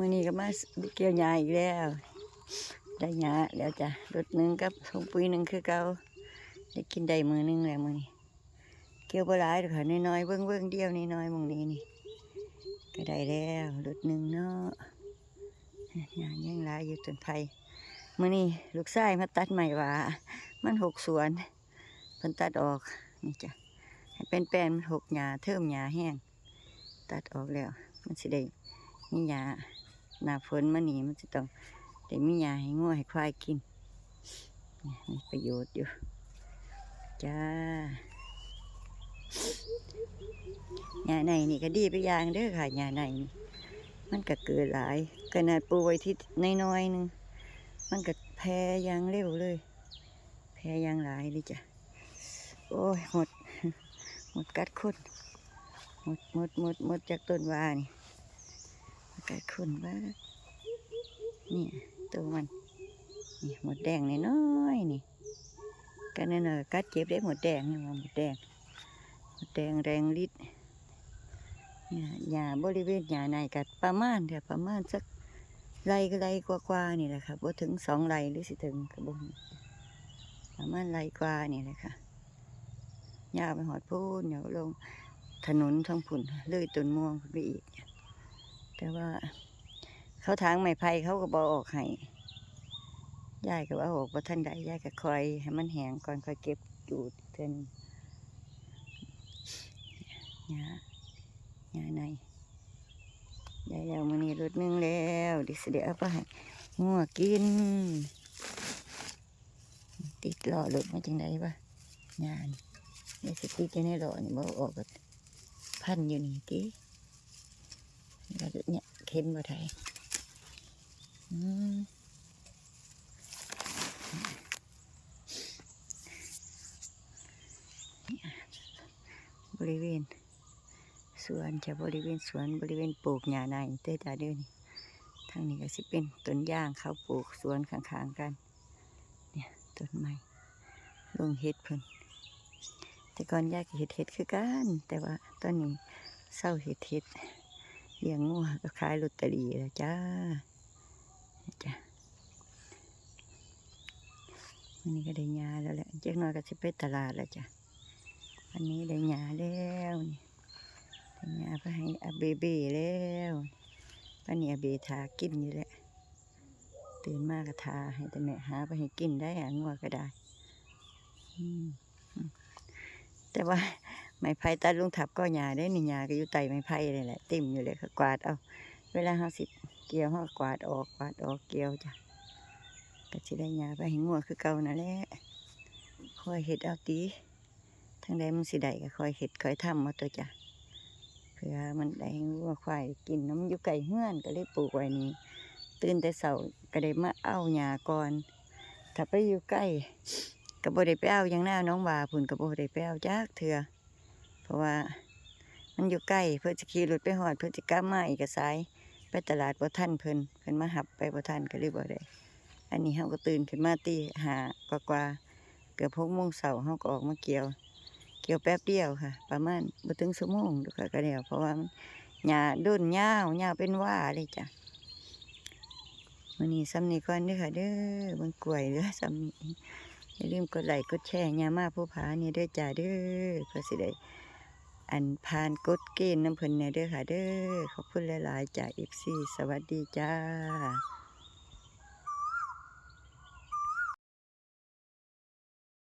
มื้อนี้ก็มาเกี่ยวหญ้าอีกแล้วได้หญ้าแล้วจ้ะรถหนึ่งกับถุงปุ๋ยหนึ่งคือเก่าได้กินได้มือนึงแล้วมื้อนี้เกี่ยวบ่หลายดอกค่ะน้อยๆเบิ่งๆเดียวน้อยๆหม่องนี้นี่ก็ได้แล้วรถหนึ่งเนาะหญ้ายังหลายอยู่ต้นไผ่มื้อนี้ลูกชายมาตัดใหม่ว่ามันหกสวนเพิ่นตัดออกนี่จ้ะให้เป็นแป้นมันหกหญ้าเทิมหญ้าแห้งตัดออกแล้ว มันสิได้มีหญ้า หน้าฝนมาหนีมันจะต้องได้มีหญ้าให้งัวให้ควายกินมีประโยชน์อยู่ จ้าหญ้าในนี่ก็ดีไปอย่างเด้อค่ะหญ้าในนี่มันก็เกิดหลายขนาดปูไว้ที่น้อยๆหนึงมันก็แพร่ยางเร็วเลย แพร่ยางหลายเลยจ้ะโอ้ยหมดหมดกัดคนหมดหมดหมดหมดจากต้นว่านี่ กัดคนว่านี่ตัวมันนี่หมดแดงน้อยนี่กันนั่นน่ะกัดเจ็บได้หมดแดงนี่ว่าหมดแดงหมดแดงแรงฤทธิ์เนี่ยหญ้าบริเวณหญ้าในกัดประมาณเถอะประมาณสักไรก็ไรกว่านี่แหละค่ะบ่ถึงสองไรหรือสิถึงกระบงประมาณไรกว่านี่แหละค่ะยาไปหอดพูนเดี๋ยวลงถนนท้องผุนเลยต้นม่วงขึ้นไปอีก แต่ว่า เขาทางไม้ไผ่เขาก็บอออกให้ยายก็ว่าออกว่าท่านใดยายก็คอยให้มันแห้งก่อนคอยเก็บอยู่เทนหญ้าหญ้าในยายเอามานี่รถนึงแล้วดิสเดียวไปให้งัวกิน ติดล้อรถมาจังไดวะหญ้านี่นี่สิติดจะในหล่อนี่บ่ออกก็พันอยู่นี่ติ แล้วเนี่ยเข็นบ่ไทยบริเวณสวนจะบริเวณสวนบริเวณปลูกหญ้าในเต้ตาเด้อนี่ทางนี้ก็สิเป็นต้นย่างเขาปลูกสวนข้างๆกัน เนี่ยต้นไม้ลงเฮ็ดเพิ่นแต่ก่อนยายกเห็ดเห็ดคือกันแต่ว่าตอนนี้เศร้าเห็ดเห็ด เลี้ยงงัวก็ขายลอตเตอรี่แล้วจ้าจ้าวันนี้ก็ได้ยาแล้วแหละเจ๊กหน้อยก็จะไปตลาดแล้วจ้ะวันนี้ได้ยาแล้วนี่ได้ยาไปให้อาเบเบแล้ววันนี้อาเบทากินอยู่แหละตื่นมากก็ทาให้แต่แม่หาไปให้กินได้อะงัวก็ได้อืมแต่ว่า ไม้ไผ่ตัดลุงทับก็หญ้าได้นี่หญ้าก็อยู่ใต้ไม้ไผ่เลยแหละเต็มอยู่เลยก็กวาดเอาเวลาเฮาสิเกี่ยวเฮากวาดออกกวาดออกเกี่ยวจ้ะก็สิได้หญ้าไปให้งัวคือเก่านั่นแหละคอยเฮ็ดเอาตีทางใดมันสิได้ก็คอยเฮ็ดคอยทำเอาตัวจ้ะเพื่อมันได้ให้งัวควายกินน้ำอยู่ไก่เฮือนก็เลยปลูกไว้นี่ตื่นแต่เช้าก็ได้มาเอาหญ้าก่อนถ้าไปอยู่ใกล้ก็บ่ได้ไปเอาอย่างหน้าน้องว่าพุ่นก็บ่ได้ไปเอาจักเถื่อ ราะว่ามันอยู่ใกล้เพื่อจะขี่รถไปหอดเพื่อจะกลับมาอีกสาย ไปตลาดบ่ทันเพิ่นเพิ่นมาหับไปบ่ทันก็เลยบ่ได้อันนี้เฮาก็ตื่นขึ้นมาตีหากว่ากว่าเกือบ6โมงเช้าเฮาก็ออกมาเกี่ยว เกี่ยวแป๊บเดียวค่ะ ประมาณบ่ถึงชั่วโมงดูค่ะก็แล้วเพราะว่ามันหญ้าด้นยาวยาวเป็นว่าเลยจ้ะมื้อนี้ซ้ำนี้ก่อนเด้อค่ะเด้อเบิ่งกล้วยเด้อซ้ำนี้อย่าลืมกดไลค์กดแชร์ยามาผู้ผาเนี่ยเด้อจ้าเด้อเพื่อสิได้ อันผ่านกดเกณฑ์น้ำเพิ่นเนี่ยเด้อค่ะ เด้อขอบคุณหลาย ๆจ้าเอฟซีสวัสดีจ้า